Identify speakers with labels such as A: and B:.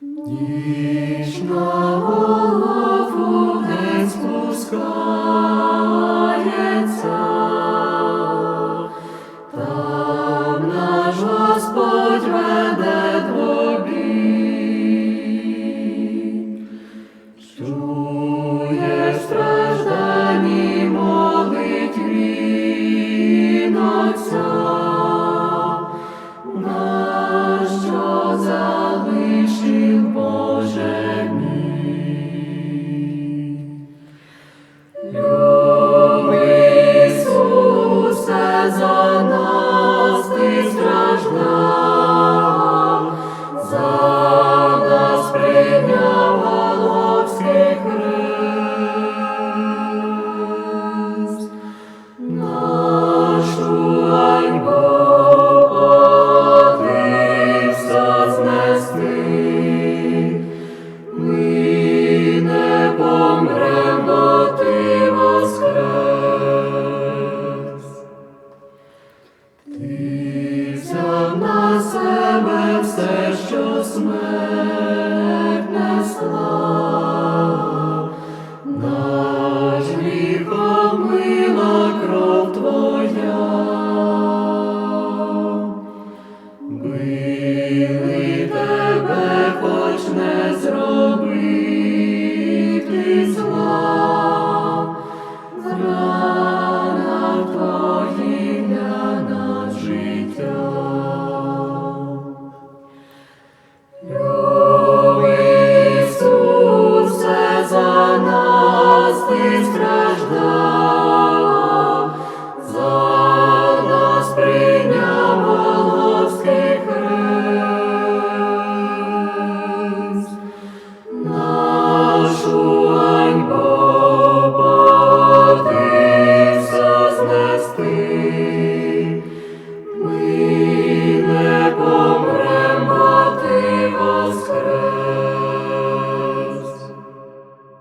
A: Ніж на там наш Господь. безсмертне слава, наш гріх помила кров Твоя. Christ.